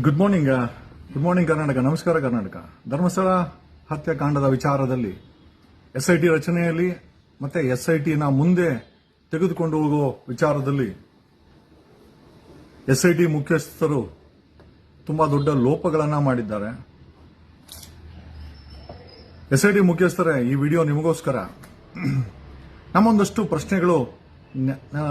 Good morning good morning Karnataka ನಮಸ್ಕಾರ ಕರ್ನಾಟಕ ಧರ್ಮಸ್ಥಳ ಹತ್ಯಾಕಾಂಡದ ವಿಚಾರದಲ್ಲಿ S I T ರಚನೆಯಲ್ಲಿ ಮತ್ತೆ ಎಸ್ ಐ ಟಿನ ಮುಂದೆ ತೆಗೆದುಕೊಂಡು ಹೋಗುವ ವಿಚಾರದಲ್ಲಿ ಎಸ್ ಐ ಟಿ ಮುಖ್ಯಸ್ಥರು ತುಂಬಾ ದೊಡ್ಡ ಲೋಪಗಳನ್ನು ಮಾಡಿದ್ದಾರೆ. ಎಸ್ ಐ ಟಿ ಮುಖ್ಯಸ್ಥರೇ, ಈ ವಿಡಿಯೋ ನಿಮಗೋಸ್ಕರ. ನಮ್ಮೊಂದಷ್ಟು ಪ್ರಶ್ನೆಗಳು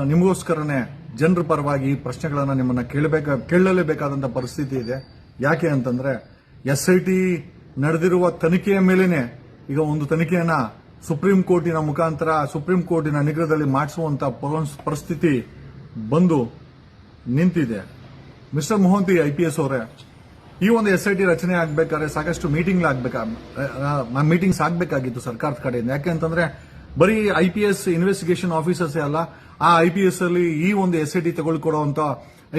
ನಿಮಗೋಸ್ಕರನೇ ಜನರ ಪರವಾಗಿ ಈ ಪ್ರಶ್ನೆಗಳನ್ನು ನಿಮ್ಮನ್ನ ಕೇಳಬೇಕ ಕೇಳಲೇಬೇಕಾದಂಥ ಪರಿಸ್ಥಿತಿ ಇದೆ. ಯಾಕೆ ಅಂತಂದ್ರೆ ಎಸ್ ಐ ಟಿ ನಡೆದಿರುವ ತನಿಖೆಯ ಮೇಲೇನೆ ಈಗ ಒಂದು ತನಿಖೆಯನ್ನು ಸುಪ್ರೀಂ ಕೋರ್ಟಿನ ಮುಖಾಂತರ, ಸುಪ್ರೀಂ ಕೋರ್ಟಿನ ನಿಗ್ರಹದಲ್ಲಿ ಮಾಡಿಸುವಂತಹ ಪರ- ಪರಿಸ್ಥಿತಿ ಬಂದು ನಿಂತಿದೆ. Mister Mohanty, I P S ಅವರೇ, ಈ ಒಂದು ಎಸ್ ಐ ಟಿ ರಚನೆ ಆಗಬೇಕಾದ್ರೆ ಸಾಕಷ್ಟು ಮೀಟಿಂಗ್ ಆಗಬೇಕು ಮೀಟಿಂಗ್ಸ್ ಆಗಬೇಕಾಗಿತ್ತು ಸರ್ಕಾರದ ಕಡೆಯಿಂದ. ಯಾಕೆ ಅಂತಂದ್ರೆ ಬರೀ I P S investigation officers ಅಲ್ಲ, ಆ ಐ ಪಿ ಎಸ್ ಅಲ್ಲಿ ಈ ಒಂದು ಎಸ್ ಐ ಟಿ ತಗೊಳ್ಕೊಡುವಂತ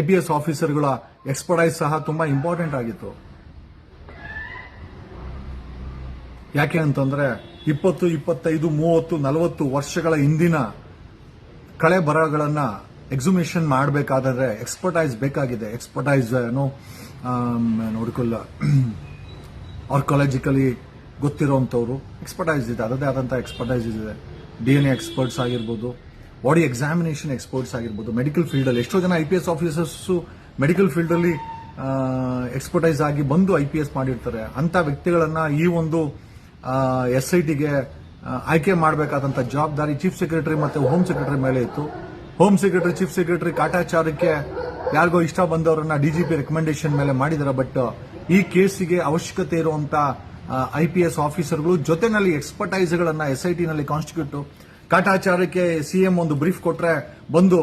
ಐ ಪಿ ಎಸ್ ಆಫೀಸರ್ಗಳ ಎಕ್ಸ್ಪರ್ಟೈಸ್ ಸಹ ತುಂಬಾ ಇಂಪಾರ್ಟೆಂಟ್ ಆಗಿತ್ತು. ಯಾಕೆ ಅಂತಂದ್ರೆ ಇಪ್ಪತ್ತು, ಇಪ್ಪತ್ತೈದು, ಮೂವತ್ತು, ನಲವತ್ತು ವರ್ಷಗಳ ಹಿಂದಿನ ಕಳೆ ಬರಗಳನ್ನ ಎಕ್ಸುಮೇಷನ್ ಮಾಡಬೇಕಾದ್ರೆ ಎಕ್ಸ್ಪರ್ಟೈಸ್ ಬೇಕಾಗಿದೆ. ಎಕ್ಸ್ಪರ್ಟೈಸ್ ಏನು ನೋಡ್ಕೊಲ್ಲ ಆರ್ಕಾಲಜಿಕಲಿ ಗೊತ್ತಿರೋಂಥವ್ರು ಎಕ್ಸ್ಪರ್ಟೈಸ್ ಇದೆ ಅದರದೇ ಆದಂಥ ಎಕ್ಸ್ಪರ್ಟೈಸ್ ಇದೆ. ಡಿ ಎನ್ ಎಕ್ಸ್ಪರ್ಟ್ಸ್ ಆಗಿರ್ಬೋದು ಬಾಡಿ ಎಕ್ಸಾಮಿನೇಷನ್ ಎಕ್ಸ್ಪರ್ಟ್ಸ್ ಆಗಿರ್ಬೋದು ಮೆಡಿಕಲ್ ಫೀಲ್ಡ್ ಅಲ್ಲಿ ಎಷ್ಟೋ ಜನ I P S officers medical field ಅಲ್ಲಿ ಎಕ್ಸ್ಪರ್ಟೈಸ್ ಆಗಿ ಬಂದು ಐ ಪಿ ಎಸ್ ಮಾಡಿರ್ತಾರೆ. ಅಂತ ವ್ಯಕ್ತಿಗಳನ್ನ ಈ ಒಂದು ಎಸ್ ಐ ಟಿಗೆ ಆಯ್ಕೆ ಮಾಡಬೇಕಾದಂಥ ಜವಾಬ್ದಾರಿ ಚೀಫ್ ಸೆಕ್ರೆಟರಿ ಮತ್ತೆ ಹೋಮ್ ಸೆಕ್ರೆಟರಿ ಮೇಲೆ ಇತ್ತು. ಹೋಮ್ ಸೆಕ್ರೆಟರಿ ಚೀಫ್ ಸೆಕ್ರೆಟರಿ ಕಾಟಾಚಾರಕ್ಕೆ ಯಾರಿಗೋ ಇಷ್ಟ ಬಂದವರನ್ನ ಡಿಜಿಪಿ ರೆಕಮೆಂಡೇಶನ್ ಮೇಲೆ ಮಾಡಿದಾರೆ ಬಟ್ ಈ ಕೇಸಿಗೆ ಅವಶ್ಯಕತೆ ಇರುವಂತ ಐ ಪಿ ಎಸ್ ಆಫೀಸರ್ಗಳು ಜೊತೆನಲ್ಲಿ ಎಕ್ಸ್ಪರ್ಟೈಸ್ ಗಳನ್ನ ಎಸ್ ಐ ಟಿನಲ್ಲಿ ಕಾನ್ಸ್ಟಿಟ್ಯೂಟ್ ಸಿ ಎಂ ಒಂದು ಬ್ರೀಫ್ ಕೊಟ್ರೆ ಬಂದು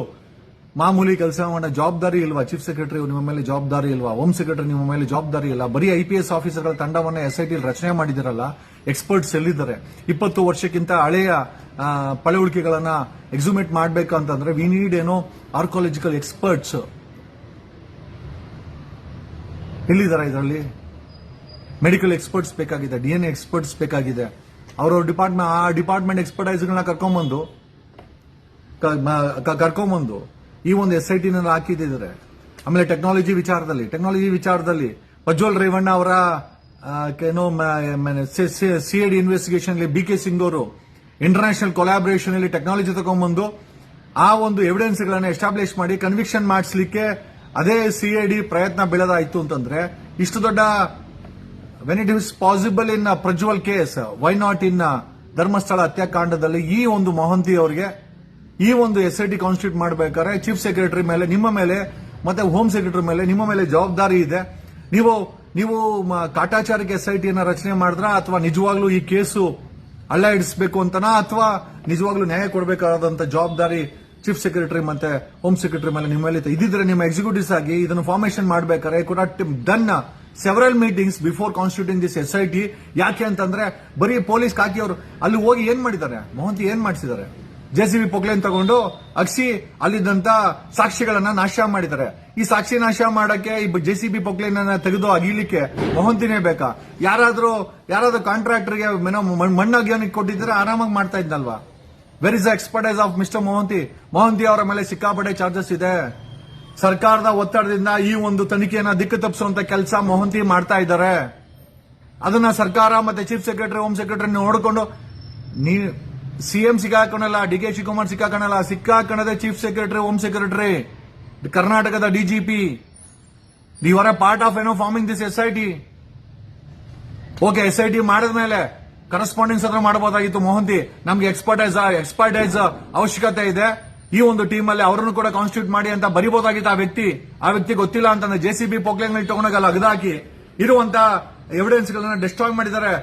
ಮಾಮೂಲಿ ಕೆಲಸ ಮಾಡೋ ಜವಾಬ್ದಾರಿ ಇಲ್ವಾ? ಚೀಫ್ ಸೆಕ್ರೆಟರಿ ನಿಮ್ಮ ಮೇಲೆ ಜವಾಬ್ದಾರಿ ಇಲ್ವಾ? ಹೋಮ್ ಸೆಕ್ರೆಟರಿ ನಿಮ್ಮ ಮೇಲೆ ಜವಾಬ್ದಾರಿ ಇಲ್ಲ. ಬರೀ ಐ ಪಿ ಎಸ್ ಆಫೀಸರ್ಗಳ ತಂಡವನ್ನ ಎಸ್ ಐ ಟಿ ರಚನೆ ಮಾಡಿದಿರಲ್ಲ ಎಕ್ಸ್ಪರ್ಟ್ಸ್ ಎಲ್ಲಿದ್ದಾರೆ? ಇಪ್ಪತ್ತು ವರ್ಷಕ್ಕಿಂತ ಹಳೆಯ ಆ, ಪಳೆಯುಳಿಕೆಗಳನ್ನ ಎಕ್ಸುಮೇಟ್ ಮಾಡಬೇಕು ಅಂತಂದ್ರೆ ವಿ ನೀಡ್ ಏನೋ ಆರ್ಕಾಲಜಿಕಲ್ ಎಕ್ಸ್ಪರ್ಟ್ಸ್ ಎಲ್ಲಿದ್ದಾರೆ ಇದರಲ್ಲಿ? ಮೆಡಿಕಲ್ ಎಕ್ಸ್ಪರ್ಟ್ಸ್ ಬೇಕಾಗಿದೆ ಡಿ ಎನ್ ಎಕ್ಸ್ಪರ್ಟ್ಸ್ ಬೇಕಾಗಿದೆ. ಅವರ ಡಿಪಾರ್ಟ್ಮೆಂಟ್ ಆ ಡಿಪಾರ್ಟ್ಮೆಂಟ್ ಎಕ್ಸ್ಪರ್ಟೈಸ್ಗಳನ್ನ ಕರ್ಕೊಂಬಂದು ಕರ್ಕೊಂಬಂದು ಈ ಒಂದು ಎಸ್ ಐ ಟಿ ಹಾಕಿದ್ದಾರೆ ಆಮೇಲೆ ಟೆಕ್ನಾಲಜಿ ವಿಚಾರದಲ್ಲಿ ಟೆಕ್ನಾಲಜಿ ವಿಚಾರದಲ್ಲಿ ಪ್ರಜ್ವಲ್ ರೇವಣ್ಣ ಅವರ ಏನೋ C D investigation B K Singh ಅವರು ಇಂಟರ್ನ್ಯಾಷನಲ್ ಕೊಲಾಬರೇಷನ್ ಅಲ್ಲಿ ಟೆಕ್ನಾಲಜಿ ತಗೊಂಡ್ಬಂದು ಆ ಒಂದು ಎವಿಡೆನ್ಸ್ ಗಳನ್ನ ಎಸ್ಟಾಬ್ಲಿಷ್ ಮಾಡಿ ಕನ್ವಿಕ್ಷನ್ ಮಾಡಿಸ್ಲಿಕ್ಕೆ ಅದೇ ಸಿ ಐ ಡಿ ಪ್ರಯತ್ನ ಬೆಳೆದಾಯ್ತು ಅಂತಂದ್ರೆ ಇಷ್ಟು ದೊಡ್ಡ when it is possible in Prajwal case why not in Dharmasthala ಹತ್ಯಾಕಾಂಡದಲ್ಲಿ ಈ ಒಂದು ಮೊಹಂತಿ ಅವರಿಗೆ ಈ ಒಂದು ಎಸ್ ಐ ಟಿ ಕಾನ್ಸ್ಟಿಟ್ಯೂಟ್ ಮಾಡಬೇಕಾದ್ರೆ ಚೀಫ್ ಸೆಕ್ರೆಟರಿ ಮೇಲೆ, ನಿಮ್ಮ ಮೇಲೆ, ಮತ್ತೆ ಹೋಮ್ ಸೆಕ್ರೆಟರಿ ಮೇಲೆ, ನಿಮ್ಮ ಮೇಲೆ ಜವಾಬ್ದಾರಿ ಇದೆ. ನೀವು ನೀವು ಕಾಟಾಚಾರಕ್ಕೆ ಎಸ್ ಐ ಟಿಯನ್ನು ರಚನೆ ಮಾಡಿದ್ರ ಅಥವಾ ನಿಜವಾಗ್ಲೂ ಈ ಕೇಸು ಅಳ್ಳ ಇಡಿಸಬೇಕು ಅಂತನಾ ಅಥವಾ ನಿಜವಾಗ್ಲೂ ನ್ಯಾಯ ಕೊಡಬೇಕಾದಂತ ಜವಾಬ್ದಾರಿ ಚೀಫ್ ಸೆಕ್ರೆಟರಿ ಮತ್ತೆ ಹೋಮ್ ಸೆಕ್ರೆಟರಿ ಮೇಲೆ ನಿಮ್ಮ ಮೇಲೆ ಇದ್ದಿದ್ರೆ ನಿಮ್ಮ ಎಕ್ಸಿಕ್ಯೂಟಿವ್ಸ್ ಆಗಿ ಇದನ್ನು ಫಾರ್ಮೇಶನ್ ಮಾಡಬೇಕಾದ್ರೆ could done several meetings before constituting this S ಯಾಕೆ ಅಂತಂದ್ರೆ ಬರೀ ಪೊಲೀಸ್ ಕಾಕಿಯವರು ಅಲ್ಲಿ ಹೋಗಿ ಏನ್ ಮಾಡಿದ್ದಾರೆ? ಮೊಹಂತಿ ಏನ್ ಮಾಡಿಸಿದ್ದಾರೆ? ಜೆ ಸಿ ಬಿ ಪೊಕ್ಲೇನ್ ತಗೊಂಡು ಅಕ್ಷಿ ಅಲ್ಲಿದ್ದಂತ ಸಾಕ್ಷಿಗಳನ್ನ ನಾಶ ಮಾಡಿದ್ದಾರೆ. ಈ ಸಾಕ್ಷಿ ನಾಶ ಮಾಡಕ್ಕೆ ಈ ಜೆ ಸಿ ಬಿ ಪೊಕ್ಲೇನ್ ತೆಗೆದು ಅಗಿಲಿಕ್ಕೆ ಮೊಹಂತಿನೇ ಬೇಕಾ? ಯಾರಾದ್ರೂ ಯಾರಾದ್ರೂ ಕಾಂಟ್ರಾಕ್ಟರ್ಗೆ ಮಣ್ಣಾಗ್ಯಾನಿಗೆ ಕೊಟ್ಟಿದ್ರೆ ಆರಾಮಾಗಿ ಮಾಡ್ತಾ ಇದ್ನಲ್ವಾ? Where is expertise of mister Mohanty? Mohanty ಅವರ ಮೇಲೆ ಸಿಕ್ಕಾಪಟ್ಟೆ ಚಾರ್ಜಸ್ ಇದೆ. ಸರ್ಕಾರದ ಒತ್ತಡದಿಂದ ಈ ಒಂದು ತನಿಖೆಯನ್ನ ದಿಕ್ಕು ತಪ್ಪಿಸುವಂತ ಕೆಲಸ ಮೊಹಂತಿ ಮಾಡ್ತಾ ಇದ್ದಾರೆ. ಅದನ್ನ ಸರ್ಕಾರ ಮತ್ತೆ ಚೀಫ್ ಸೆಕ್ರೆಟರಿ, ಹೋಮ್ ಸೆಕ್ರೆಟರಿ ನೋಡಿಕೊಂಡು ನೀ ಸಿಎಂ ಸಿಕ್ಕಾಕೊಂಡಲ್ಲ ಡಿ ಕೆ ಶಿವಕುಮಾರ್ ಸಿಕ್ಕಾಕೊಂಡಲ್ಲ ಸಿಕ್ಕಾಕಣದೆ ಚೀಫ್ ಸೆಕ್ರೆಟರಿ, ಹೋಮ್ ಸೆಕ್ರೆಟರಿ, ಕರ್ನಾಟಕದ ಡಿಜಿಪಿ ಇವರ ಪಾರ್ಟ್ ಆಫ್ ಏನೋ forming this S I T okay S I T ಮಾಡಿದ್ಮೇಲೆ ಕರೆಸ್ಪಾಂಡೆನ್ಸ್ ಹತ್ರ ಮಾಡಬಹುದಾಗಿತ್ತು ಮೋಹಂತಿ. ನಮ್ಗೆ ಎಕ್ಸ್ಪರ್ಟೈಸ್ ಎಕ್ಸ್ಪರ್ಟೈಸ್ ಅವಶ್ಯಕತೆ ಇದೆ. ಈ ಒಂದು ಟೀಮ್ ಅಲ್ಲಿ ಅವರನ್ನು ಕೂಡ ಕಾನ್ಸ್ಟಿಟ್ಯೂಟ್ ಮಾಡಿ ಅಂತ ಬರಿಬಹುದಾಗಿತ್ತು ಆ ವ್ಯಕ್ತಿ ಆ ವ್ಯಕ್ತಿ ಗೊತ್ತಿಲ್ಲ ಅಂತಂದ್ರೆ ಜೆ ಸಿ ಬಿ ತಗೊಂಡಾಗಲ್ಲ ಅಗದಾಕಿ ಇರುವಂತ ಎವಿಡೆನ್ಸ್ ಗಳನ್ನ ಡಿಸ್ಟ್ರಾಯ್ ಮಾಡಿದ್ದಾರೆ.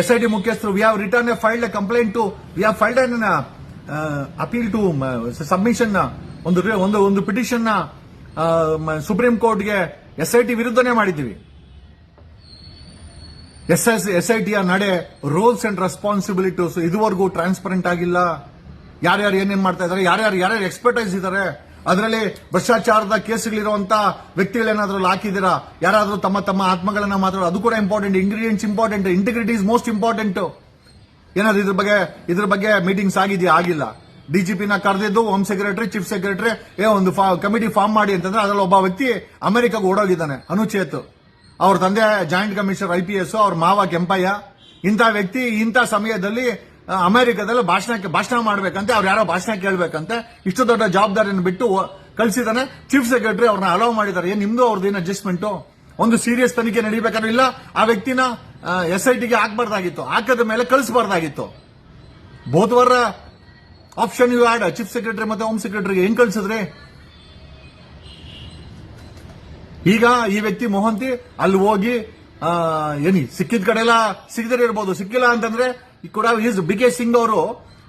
ಎಸ್ ಮುಖ್ಯಸ್ಥರು we have return a filed a complaint to we have filed an appeal to submission ಒಂದು ಒಂದು ಒಂದು ಪಿಟಿಷನ್ ಸುಪ್ರೀಂ ಕೋರ್ಟ್ಗೆ ಎಸ್ ಐ ಟಿ ವಿರುದ್ಧನೇ ಮಾಡಿದ್ದೀವಿ. ಎಸ್ ಎಸ್ ನಡೆ ರೋಲ್ಸ್ ಅಂಡ್ ರೆಸ್ಪಾನ್ಸಿಬಿಲಿಟೀಸ್ ಇದುವರೆಗೂ ಟ್ರಾನ್ಸ್ಪರೆಂಟ್ ಆಗಿಲ್ಲ. ಯಾರ್ಯಾರು ಏನೇನು ಮಾಡ್ತಾ ಇದಾರೆ, ಯಾರ್ಯಾರು ಯಾರ್ಯಾರು ಎಕ್ಸ್ಪರ್ಟೈಸ್ ಇದ್ದಾರೆ ಅದರಲ್ಲಿ ಭ್ರಷ್ಟಾಚಾರದ ಕೇಸ್ಗಳಿರುವಂತ ವ್ಯಕ್ತಿಗಳೇನಾದ್ರೂ ಹಾಕಿದ್ದೀರಾ ಯಾರಾದ್ರೂ ತಮ್ಮ ತಮ್ಮ ಆತ್ಮಗಳನ್ನ ಮಾತ್ರ, ಅದು ಕೂಡ important ingredients important integrity is most important ಏನಾದ್ರು ಇದ್ರ ಬಗ್ಗೆ ಇದ್ರ ಬಗ್ಗೆ ಮೀಟಿಂಗ್ಸ್ ಆಗಿದೆಯಾ? ಆಗಿಲ್ಲ. ಡಿಜಿಪಿನ ಕರೆದಿದ್ದು ಹೋಮ್ ಸೆಕ್ರೆಟರಿ ಚೀಫ್ ಸೆಕ್ರೆಟರಿ ಏ, ಒಂದು ಕಮಿಟಿ ಫಾರ್ಮ್ ಮಾಡಿ ಅಂತಂದ್ರೆ ಅದರಲ್ಲಿ ಒಬ್ಬ ವ್ಯಕ್ತಿ ಅಮೆರಿಕಾಗ ಓಡೋಗಿದ್ದಾನೆ, ಅನುಚೇತ್. ಅವ್ರ ತಂದೆ joint commissioner I P S ಅವ್ರ ಮಾವ ಕೆಂಪಯ್ಯ. ಇಂಥ ವ್ಯಕ್ತಿ ಇಂಥ ಸಮಯದಲ್ಲಿ ಅಮೆರಿಕದಲ್ಲಿ ಭಾಷಣಕ್ಕೆ ಭಾಷಣ ಮಾಡ್ಬೇಕಂತೆ, ಅವ್ರು ಯಾರೋ ಭಾಷಣ ಕೇಳ್ಬೇಕಂತೆ, ಇಷ್ಟು ದೊಡ್ಡ ಜವಾಬ್ದಾರಿಯನ್ನು ಬಿಟ್ಟು ಕಳಿಸಿದಾನೆ. ಚೀಫ್ ಸೆಕ್ರೆಟರಿ ಅವ್ರನ್ನ ಅಲೋ ಮಾಡಿದ್ದಾರೆ. ಏನು ನಿಮ್ದು ಅವ್ರದ್ದು ಏನು ಅಡ್ಜಸ್ಟ್ಮೆಂಟ್ ಒಂದು ಸೀರಿಯಸ್ ತನಿಖೆ ನಡೀಬೇಕಾದ್ರೆ ಇಲ್ಲ, ಆ ವ್ಯಕ್ತಿನ ಎಸ್ ಐ ಟಿಗೆ ಹಾಕ್ಬಾರ್ದಾಗಿತ್ತು. ಹಾಕದ ಮೇಲೆ ಕಳಿಸಬಾರ್ದಾಗಿತ್ತು. ಬೋಧವಾರ option you add chief secretary ಮತ್ತೆ ಹೋಮ್ ಸೆಕ್ರೆಟರಿಗೆ ಹೆಂಗ್ ಕಳ್ಸಿದ್ರಿ? ಈಗ ಈ ವ್ಯಕ್ತಿ ಮೊಹಂತಿ ಅಲ್ಲಿ ಹೋಗಿ ಏನಿ, ಸಿಕ್ಕಿದ ಕಡೆ ಎಲ್ಲ ಸಿಗದೇ ಇರ್ಬೋದು. ಸಿಕ್ಕಿಲ್ಲ ಅಂತಂದ್ರೆ ಈ ಕೂಡ ಈಸ್ ಬಿ ಕೆ ಸಿಂಗ್ ಅವರು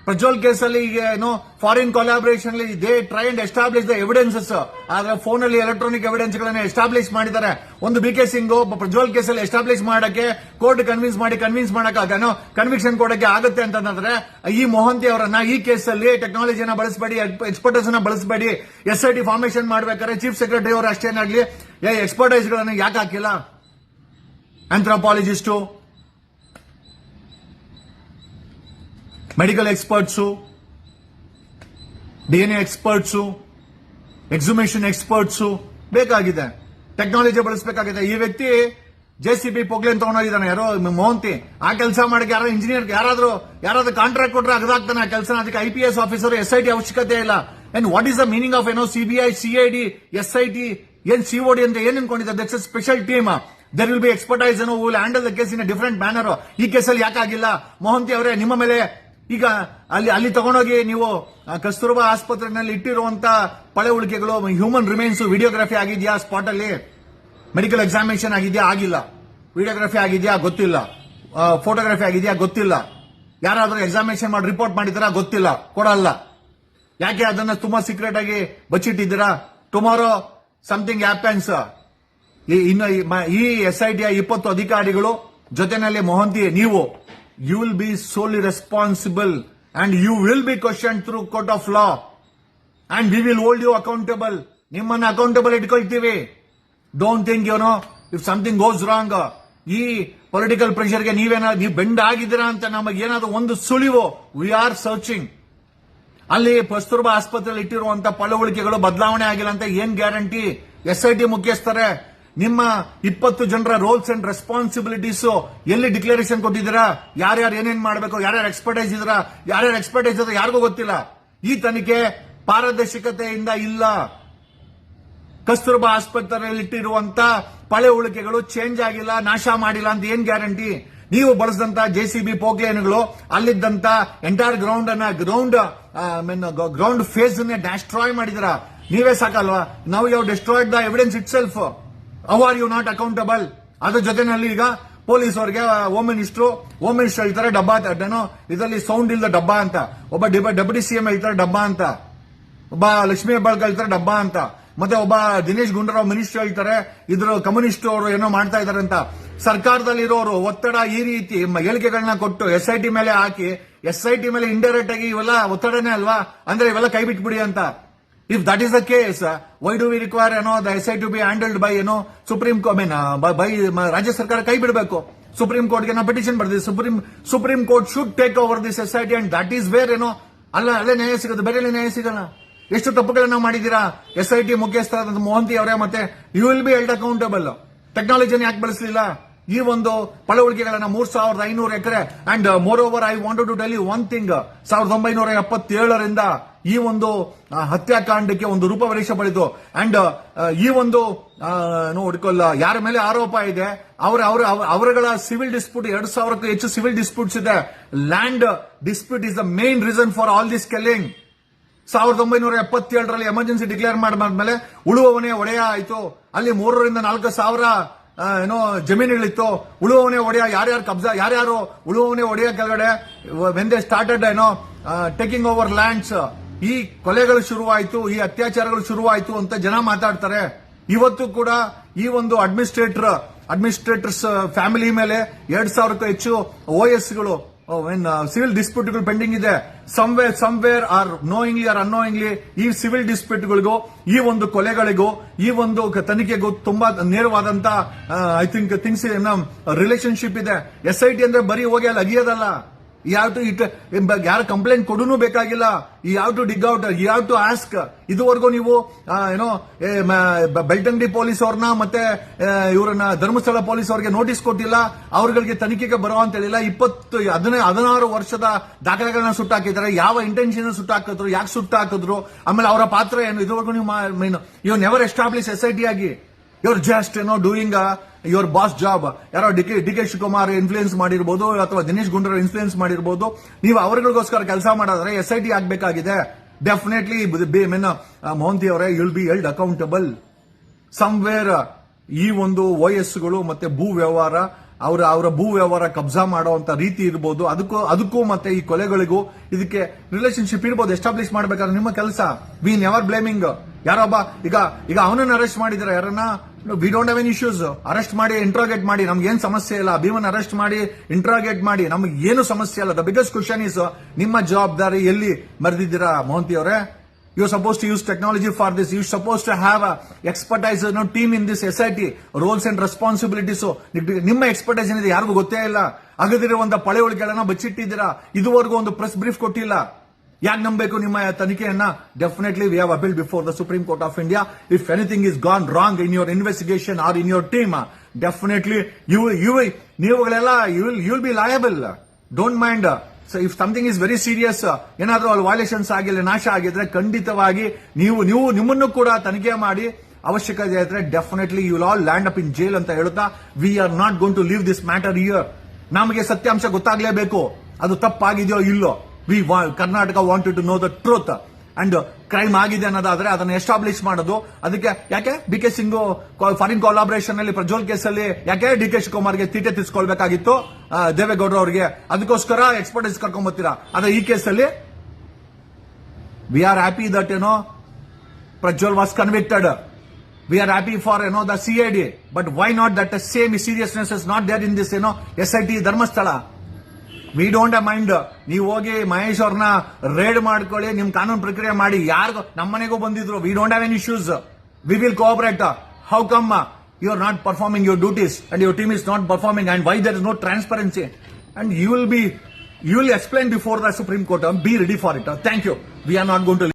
ಪ್ರಜ್ವಲ್ ಕೇಸಲ್ಲಿ ಈಗ ಏನೋ foreign collaboration they try and establish the evidences ಆದ್ರೆ ಫೋನ್ ಅಲ್ಲಿ ಎಲೆಕ್ಟ್ರಾನಿಕ್ ಎವಿಡೆನ್ಸ್ ಗಳನ್ನ ಎಸ್ಟಾಬ್ಲಿಷ್ ಮಾಡಿದ್ದಾರೆ. ಒಂದು ಬಿ ಕೆ ಸಿಂಗ್ ಪ್ರಜ್ವಲ್ ಕೇಸಲ್ಲಿ ಎಸ್ಟಾಬ್ಲಿಷ್ ಮಾಡಕ್ಕೆ ಕೋರ್ಟ್ ಕನ್ವಿನ್ಸ್ ಮಾಡಿ ಕನ್ವಿನ್ಸ್ ಮಾಡಕ್ಕೆ ಏನೋ ಕನ್ವಿಕ್ಷನ್ ಕೊಡಕ್ಕೆ ಆಗುತ್ತೆ ಅಂತಂದ್ರೆ, ಈ ಮೊಹಂತಿ ಅವರನ್ನ ಈ ಕೇಸಲ್ಲಿ ಟೆಕ್ನಾಲಜಿನ ಬಳಸಬೇಡಿ ಎಕ್ಸ್ಪರ್ಟೈಸ್ನ ಬಳಸಬೇಡಿ ಎಸ್ ಐ ಟಿ ಫಾರ್ಮೇಶನ್ ಮಾಡ್ಬೇಕಾದ್ರೆ ಚೀಫ್ ಸೆಕ್ರೆಟರಿ ಅವರು ಅಷ್ಟೇನಾಗ್ಲಿ ಎಕ್ಸ್ಪರ್ಟೈಸ್ ಗಳನ್ನ ಯಾಕೆ ಹಾಕಿಲ್ಲ? Anthropologist medical experts DNA experts exhumation experts ಬೇಕಾಗಿದೆ. ಟೆಕ್ನಾಲಜಿ ಬಳಸಬೇಕಾಗಿದೆ. ಈ ವ್ಯಕ್ತಿ ಜೆ ಸಿ ಬಿ ಪೊಗ್ಲೇನ್ ತಗೊಂಡೋಗಿದ್ದಾನೆ ಯಾರೋ ಮೋಹಂತಿ. ಆ ಕೆಲಸ ಮಾಡಕ್ಕೆ ಯಾರೋ ಇಂಜಿನಿಯರ್ ಯಾರಾದ್ರೂ ಯಾರಾದ್ರೂ ಕಾಂಟ್ರಾಕ್ಟ್ ಕೊಟ್ರೆ ಅಗದಾಗ್ತಾನೆ ಆ ಕೆಲಸ ಅದಕ್ಕೆ I P S officer S I T ಅವಶ್ಯಕತೆ ಇಲ್ಲ. And what is the meaning of ಏನೋ CBI CID S I T ಏನ್ ಸಿಒಡಿ ಅಂತ ಏನ್ ಅನ್ಕೊಂಡಿದ್ದಾರೆ that's special team there will be expertise ಏನೋ will handle the case in different manner ಈ ಕೇಸಲ್ಲಿ ಯಾಕಾಗಿಲ್ಲ? ಮೋಹಂತಿ ಅವರೇ, ನಿಮ್ಮ ಮೇಲೆ ಈಗ ಅಲ್ಲಿ ಅಲ್ಲಿ ತಗೊಂಡೋಗಿ ನೀವು ಕಸ್ತೂರ್ಬಾ ಆಸ್ಪತ್ರೆನಲ್ಲಿ ಇಟ್ಟಿರುವಂತ ಪಳೆ ಉಳಿಕೆಗಳು ಹ್ಯೂಮನ್ ರಿಮೈನ್ಸ್ ವಿಡಿಯೋಗ್ರಫಿ ಆಗಿದೆಯಾ ಸ್ಪಾಟ್ ಅಲ್ಲಿ? ಮೆಡಿಕಲ್ ಎಕ್ಸಾಮಿನೇಷನ್ ಆಗಿದೆಯಾ, ಆಗಿಲ್ಲ. ವಿಡಿಯೋಗ್ರಫಿ ಆಗಿದೆಯಾ, ಗೊತ್ತಿಲ್ಲ. ಫೋಟೋಗ್ರಫಿ ಆಗಿದೆಯಾ, ಗೊತ್ತಿಲ್ಲ. ಯಾರಾದರೂ ಎಕ್ಸಾಮಿನೇಷನ್ ಮಾಡಿ ರಿಪೋರ್ಟ್ ಮಾಡಿದಾರಾ ಗೊತ್ತಿಲ್ಲ. ಕೊಡಲ್ಲ. ಯಾಕೆ ಅದನ್ನ ತುಂಬಾ ಸೀಕ್ರೆಟ್ ಆಗಿ ಬಚ್ಚಿಟ್ಟಿದ್ದೀರಾ? ಟುಮಾರೋ ಸಮಥಿಂಗ್ ಹ್ಯಾಪನ್ಸ್ ಇನ್ನು ಈ ಎಸ್ ಐ ಟಿಯ ಇಪ್ಪತ್ತು ಅಧಿಕಾರಿಗಳು ಜೊತೆನಲ್ಲಿ ಮೊಹಂತಿ, ನೀವು. You will be solely responsible and you will be questioned through court of law and we will hold you accountable. ನಿಮ್ಮನ್ನ accountable ಇಟ್ಕೊಳ್ತೀವಿ. Don't think you know if something goes wrong ಈ political ಪ್ರೆಷರ್ಗೆ ನೀವೇನಾದ್ರು ನೀವು bend ಆಗಿದ್ದೀರಾ ಅಂತ ನಮಗೆ ಏನಾದರೂ ಒಂದು ಸುಳಿವು ವಿ ಆರ್ ಸರ್ಚಿಂಗ್ ಅಲ್ಲಿ ಕಸ್ತೂರ್ಬಾ ಆಸ್ಪತ್ರೆಯಲ್ಲಿ ಇಟ್ಟಿರುವಂತಹ ಪಳವಳಿಕೆಗಳು ಬದಲಾವಣೆ ಆಗಿಲ್ಲ ಅಂತ ಏನ್ ಗ್ಯಾರಂಟಿ ಎಸ್ ಐ ಟಿ ಮುಖ್ಯಸ್ಥರೇ ನಿಮ್ಮ ಇಪ್ಪತ್ತು ಜನರ ರೋಲ್ಸ್ ಅಂಡ್ ರೆಸ್ಪಾನ್ಸಿಬಿಲಿಟೀಸ್ ಎಲ್ಲಿ ಡಿಕ್ಲರೇಷನ್ ಕೊಟ್ಟಿದ್ದೀರಾ? ಯಾರ್ಯಾರು ಏನೇನ್ ಮಾಡಬೇಕು? ಯಾರ್ಯಾರು ಎಕ್ಸ್ಪರ್ಟೈಸ್ ಇದ್ರ ಯಾರ್ಯಾರು ಎಕ್ಸ್ಪರ್ಟೈಸ್ ಇದ್ರೆ ಯಾರಿಗೂ ಗೊತ್ತಿಲ್ಲ. ಈ ತನಿಖೆ ಪಾರದರ್ಶಕತೆಯಿಂದ ಇಲ್ಲ. ಕಸ್ತೂರ್ಬಾ ಆಸ್ಪತ್ರೆಯಲ್ಲಿ ಇಟ್ಟಿರುವಂತ ಪಳೆ ಉಳಿಕೆಗಳು ಚೇಂಜ್ ಆಗಿಲ್ಲ, ನಾಶ ಮಾಡಿಲ್ಲ ಅಂತ ಏನ್ ಗ್ಯಾರಂಟಿ ನೀವು ಬಳಸಿದಂತ ಜೆ ಸಿ ಬಿ ಪೋಕ್ಲೇನ್ಗಳು ಅಲ್ಲಿದ್ದಂತ ಎಂಟೈರ್ ಗ್ರೌಂಡ್ ಅನ್ನ ಗ್ರೌಂಡ್ ಗ್ರೌಂಡ್ ಫೇಸ್ ಡೆಸ್ಟ್ರಾಯ್ ಮಾಡಿದಿರ ನೀವೇ ಸಾಕಲ್ವಾ? ನಾವು ಯಾವ destroyed the evidence itself how are you not accountable ಅದ್ರ ಜೊತೆನಲ್ಲಿ ಈಗ ಪೊಲೀಸ್ ಅವರಿಗೆ ಹೋಮ್ ಮಿನಿಸ್ಟ್ರು ಹೋಮ್ ಮಿನಿಸ್ಟರ್ ಹೇಳ್ತಾರೆ ಡಬ್ಬಾ ಏನೋ ಇದರಲ್ಲಿ ಸೌಂಡ್ ಇಲ್ಲದ ಡಬ್ಬಾ ಅಂತ, ಒಬ್ಬ ಡೆಪ್ಯೂಟಿ ಸಿಎಂ ಹೇಳ್ತಾರೆ ಡಬ್ಬಾ ಅಂತ, ಒಬ್ಬ ಲಕ್ಷ್ಮೀ ಹೆಬ್ಬಾಳ್ಕರ್ ಹೇಳ್ತಾರೆ ಡಬ್ಬಾ ಅಂತ, ಮತ್ತೆ ಒಬ್ಬ ದಿನೇಶ್ ಗುಂಡೂರಾವ್ ಮಿನಿಸ್ಟರ್ ಹೇಳ್ತಾರೆ ಇದ್ರ ಕಮ್ಯುನಿಸ್ಟ್ ಅವರು ಏನೋ ಮಾಡ್ತಾ ಇದಾರೆ ಅಂತ. ಸರ್ಕಾರದಲ್ಲಿರೋರು ಒತ್ತಡ ಈ ರೀತಿ ಹೇಳಿಕೆಗಳನ್ನ ಕೊಟ್ಟು ಎಸ್ ಐ ಟಿ ಮೇಲೆ ಹಾಕಿ ಎಸ್ ಐ ಟಿ ಮೇಲೆ ಇಂಡೈರೆಕ್ಟ್ ಆಗಿ ಇವೆಲ್ಲ ಒತ್ತಡನೇ ಅಲ್ವಾ? ಅಂದ್ರೆ ಇವೆಲ್ಲ ಕೈ ಬಿಟ್ಬಿಡಿ ಅಂತ. If that is the case why do we require ಏನೋ the S I to be handled by ಏನೋ ಸುಪ್ರೀಂ ಮೀನ್ ಬೈ ರಾಜ್ಯ ಸರ್ಕಾರ ಕೈ ಬಿಡಬೇಕು ಸುಪ್ರೀಂ ಕೋರ್ಟ್ಗೆ ನಾವು ಪಿಟಿಷನ್ ಬರ್ದಿದೆ supreme supreme court should take over this S I T and that is where ಏನೋ ಅಲ್ಲ ಅಲ್ಲೇ ನ್ಯಾಯ ಸಿಗುತ್ತೆ. ಬೇರೆ ನ್ಯಾಯ ಸಿಗಲ್ಲ. ಎಷ್ಟು ತಪ್ಪುಗಳನ್ನ ಮಾಡಿದ್ದೀರಾ? ಎಸ್ ಐ ಟಿ ಮುಖ್ಯಸ್ಥರಾದ ಮೋಹಂತಿ ಅವರೇ ಮತ್ತೆ you will be held accountable ಟೆಕ್ನಾಲಜಿನ ಯಾಕೆ ಬಳಸಲಿಲ್ಲ? ಈ ಒಂದು ಪಳವಳಿಕೆಗಳನ್ನ ಮೂರ್ ಸಾವಿರದ ಐನೂರು ಎಕರೆ and more over I want to tell you one thing ಸಾವಿರದ ಒಂಬೈನೂರ ಎಪ್ಪತ್ತೇಳರಿಂದ ಈ ಒಂದು ಹತ್ಯಾಕಾಂಡಕ್ಕೆ ಒಂದು ರೂಪವರೇಷ ಪಡೆದು ಅಂಡ್ ಈ ಒಂದು ಆ, ನೋಡ್ಕೊಲ್ಲ ಯಾರ ಮೇಲೆ ಆರೋಪ ಇದೆ ಅವರ ಅವರ ಅವರುಗಳ ಸಿವಿಲ್ ಡಿಸ್ಪ್ಯೂಟ್ ಎರಡು ಸಾವಿರಕ್ಕೂ ಹೆಚ್ಚು ಸಿವಿಲ್ ಡಿಸ್ಪ್ಯೂಟ್ಸ್ ಇದೆ. Land dispute is the main reason for all this killing ಸಾವಿರದ ಒಂಬೈನೂರ ಎಪ್ಪತ್ತೇಳರಲ್ಲಿ ಎಮರ್ಜೆನ್ಸಿ ಡಿಕ್ಲೇರ್ ಮಾಡಿದ್ಮೇಲೆ ಉಳುವವನೇ ಒಡೆಯ ಆಯಿತು. ಅಲ್ಲಿ ಮೂರರಿಂದ ನಾಲ್ಕು ಸಾವಿರ ಏನೋ ಜಮೀನುಗಳಿತ್ತು. ಉಳುವವನೇ ಒಡೆಯ ಯಾರ್ಯಾರು ಕಬ್ಜಾ ಯಾರ್ಯಾರು ಉಳುವವನೇ ಒಡೆಯ ಕೆಳಗಡೆ ವೆನ್ ದೇ ಸ್ಟಾರ್ಟೆಡ್ ಏನೋ ಟೇಕಿಂಗ್ ಓವರ್ ಲ್ಯಾಂಡ್ಸ್ ಈ ಕೊಲೆಗಳು ಶುರುವಾಯಿತು, ಈ ಅತ್ಯಾಚಾರಗಳು ಶುರುವಾಯಿತು ಅಂತ ಜನ ಮಾತಾಡ್ತಾರೆ. ಇವತ್ತು ಕೂಡ ಈ ಒಂದು ಅಡ್ಮಿನಿಸ್ಟ್ರೇಟರ್, ಅಡ್ಮಿನಿಸ್ಟ್ರೇಟರ್ಸ್ ಫ್ಯಾಮಿಲಿ ಮೇಲೆ ಎರಡ್ ಸಾವಿರಕ್ಕೂ ಹೆಚ್ಚು ಓ ಎಸ್ಗಳು ಸಿವಿಲ್ ಡಿಸ್ಪ್ಯೂಟ್ಗಳು ಪೆಂಡಿಂಗ್ ಇದೆ. Somewhere somewhere or knowingly or unknowingly ಈ ಸಿವಿಲ್ ಡಿಸ್ಪ್ಯೂಟ್ಗಳಿಗೂ, ಈ ಒಂದು ಕೊಲೆಗಳಿಗೂ, ಈ ಒಂದು ತನಿಖೆಗೂ ತುಂಬಾ ನೇರವಾದಂತ ಐ ಥಿಂಕ್ ಥಿಂಗ್ಸ್ ರಿಲೇಶನ್ಶಿಪ್ ಇದೆ. ಎಸ್ ಐ ಟಿ ಅಂದ್ರೆ ಬರೀ ಹೋಗಿ ಅಲ್ಲಿ ಅಗಿಯೋದಲ್ಲ. ಯಾವ ಟು ಇಟ್ ಯಾರು ಕಂಪ್ಲೇಂಟ್ ಕೊಡೂನು ಬೇಕಾಗಿಲ್ಲ. ಈ ಯಾವ ಟು ಡಿಗ್ ಔಟ್ ಈ ಯಾವ ಟು ಆಸ್ಕ್ ಇದುವರೆಗೂ ನೀವು ಏನೋ ಬೆಳ್ತಂಗಡಿ ಪೊಲೀಸ್ ಅವ್ರನ್ನ ಮತ್ತೆ ಇವರನ್ನ ಧರ್ಮಸ್ಥಳ ಪೊಲೀಸ್ ಅವ್ರಿಗೆ ನೋಟಿಸ್ ಕೊಟ್ಟಿಲ್ಲ. ಅವ್ರಗಳಿಗೆ ತನಿಖೆಗೆ ಬರೋ ಅಂತ ಹೇಳಿಲ್ಲ. ಇಪ್ಪತ್ತು, ಹದಿನೈ, ಹದಿನಾರು ವರ್ಷದ ದಾಖಲೆಗಳನ್ನ ಸುಟ್ಟಾಕಿದ್ದಾರೆ. ಯಾವ ಇಂಟೆನ್ಷನ್ ಸುಟ್ಟಾಕಿದ್ರು, ಯಾಕೆ ಸುಟ್ಟಾಕಿದ್ರು, ಆಮೇಲೆ ಅವರ ಪಾತ್ರ ಏನು? ಇದುವರೆಗೂ ನೀವು mean you never establish S I T ಆಗಿ. ಇವ್ರು ಜಸ್ಟ್ ಏನೋ ಡೂಯಿಂಗ್ ಯುವರ್ ಬಾಸ್ ಜಾಬ್ ಯಾರೋ D K D K Shivakumar influence ಮಾಡಿರ್ಬೋದು, ಅಥವಾ ದಿನೇಶ್ ಗುಂಡೂರಾವ್ ಇನ್ಫ್ಲೂಯೆನ್ಸ್ ಮಾಡಿರ್ಬೋದು. ನೀವು ಅವರಿಗೋಸ್ಕರ ಕೆಲಸ ಮಾಡಿದ್ರೆ ಎಸ್ ಐ ಟಿ ಆಗಬೇಕಾಗಿದೆ. ಡೆಫಿನೆಟ್ಲಿ ಮೀನ್ ಮೋಹಂತಿ ಅವರೇ you'll be held accountable somewhere ಈ ಒಂದು ವಯಸ್ಸುಗಳು ಮತ್ತೆ ಭೂ ವ್ಯವಹಾರ ಅವರ ಅವರ ಭೂ ವ್ಯವಹಾರ ಕಬ್ಜಾ ಮಾಡುವಂತ ರೀತಿ ಇರ್ಬೋದು. ಅದಕ್ಕೂ ಅದಕ್ಕೂ ಮತ್ತೆ ಈ ಕೊಲೆಗಳಿಗೂ ಇದಕ್ಕೆ ರಿಲೇಶನ್ಶಿಪ್ ಇರ್ಬೋದು. ಎಸ್ಟಾಬ್ಲಿಷ್ ಮಾಡ್ಬೇಕಾದ್ರೆ ನಿಮ್ಮ ಕೆಲಸ. ವಿ ನೆವರ್ ಬ್ಲೇಮಿಂಗ್ ಯಾರೊಬ್ಬ, ಈಗ ಈಗ ಅವನನ್ನ ಅರೆಸ್ಟ್ ಮಾಡಿದ್ರೆ ಯಾರನ್ನ? We don't have any issues arrest ಮಾಡಿ ಇಂಟ್ರಾಗೇಟ್ ಮಾಡಿ. ನಮ್ಗೆ ಏನ್ ಸಮಸ್ಯೆ ಇಲ್ಲ. ಭೀಮನ್ ಅರೆಸ್ಟ್ ಮಾಡಿ ಇಂಟ್ರಾಗೇಟ್ ಮಾಡಿ. ನಮ್ಗೆ ಏನು ಸಮಸ್ಯೆ ಇಲ್ಲ. ದ ಬಿಗ್ಗೆಸ್ಟ್ ಕ್ವಶನ್ ಇಸ್ ನಿಮ್ಮ ಜವಾಬ್ದಾರಿ ಎಲ್ಲಿ? ಮರೆದಿದ್ದೀರಾ ಮೋಹಂತಿ ಅವರೇ you suppose to use technology for this you suppose to have expertise no team in this S I T roles and responsibilities ನಿಮ್ಮ ಎಕ್ಸ್ಪರ್ಟೈಸ್ ಏನಿದೆ ಯಾರಿಗೂ ಗೊತ್ತೇ ಇಲ್ಲ. ಅಗದಿರುವಂತ ಪಳೆ ಒಳಗೆಗಳನ್ನ ಬಚ್ಚಿಟ್ಟಿದ್ದೀರಾ? ಇದುವರೆಗೂ ಒಂದು ಪ್ರೆಸ್ ಬ್ರೀಫ್ ಕೊಟ್ಟಿಲ್ಲ. ಯಾಕೆ ನಂಬಬೇಕು ನಿಮ್ಮ ತನಿಖೆಯನ್ನ? Definitely we have appeal before the supreme court of India if anything is gone wrong in your investigation or in your team definitely you you ನೀವುಗಳೆಲ್ಲ you will you will be liable don't mind so if something is very serious ಏನಾದರೂ ಅಲ್ಲಿ violations ಆಗಿಲ್ಲ, ನಾಶ ಆಗಿದ್ರೆ ಖಂಡಿತವಾಗಿ ನೀವು ನೀವು ನಿಮ್ಮನ್ನು ಕೂಡ ತನಿಖೆ ಮಾಡಿ ಅವಶ್ಯಕತೆ ಇದ್ರೆ definitely you all land up in jail ಅಂತ ಹೇಳುತ್ತಾ we are not gone to leave this matter here ನಮಗೆ ಸತ್ಯಾಂಶ ಗೊತ್ತಾಗಲೇಬೇಕು. ಅದು ತಪ್ಪಾಗಿದೆಯೋ ಇಲ್ಲೋ? We Karnataka wanted to know the truth and crime ಆಗಿದೆ ಅನ್ನೋದಾದ್ರೆ ಅದನ್ನ ಎಸ್ಟಾಬ್ಲಿಷ್ ಮಾಡೋದು. ಅದಕ್ಕೆ ಯಾಕೆ? D K Singh foreign collaboration ಅಲ್ಲಿ ಪ್ರಜ್ವಲ್ ಕೇಸಲ್ಲಿ ಯಾಕೆ ಡಿ ಕೆ ಶಿವಕುಮಾರ್ಗೆ ತೀಟೆ ತಿಸ್ಕೊಳ್ಬೇಕಾಗಿತ್ತು? ಆ, ದೇವೇಗೌಡ ಅವರಿಗೆ. ಅದಕ್ಕೋಸ್ಕರ ಎಕ್ಸ್ಪರ್ಟೈಸ್ ಕರ್ಕೊಂಡ್ ಬರ್ತೀರಾ ಆದ್ರೆ ಈ ಕೇಸಲ್ಲಿ ವಿ ಆರ್ ಹ್ಯಾಪಿ ದಟ್ ಏನೋ Prajwal was convicted we are happy for C I D but why not that same seriousness is not there in this ಏನೋ S I T Dharmasthala? We don't uh mind ನೀವು ಹೋಗಿ ಮಹೇಶ್ ಅವ್ರನ್ನ raid ಮಾಡ್ಕೊಳ್ಳಿ, ನಿಮ್ ಕಾನೂನು ಪ್ರಕ್ರಿಯೆ ಮಾಡಿ, ಯಾರಿಗೂ ನಮ್ಮನೆಗೂ ಬಂದಿದ್ರು. We don't have any issues we will cooperate how come you are not performing your duties and your team is not performing and why there is no transparency and you will be you will explain before the supreme court be ready for it thank you we are not gone to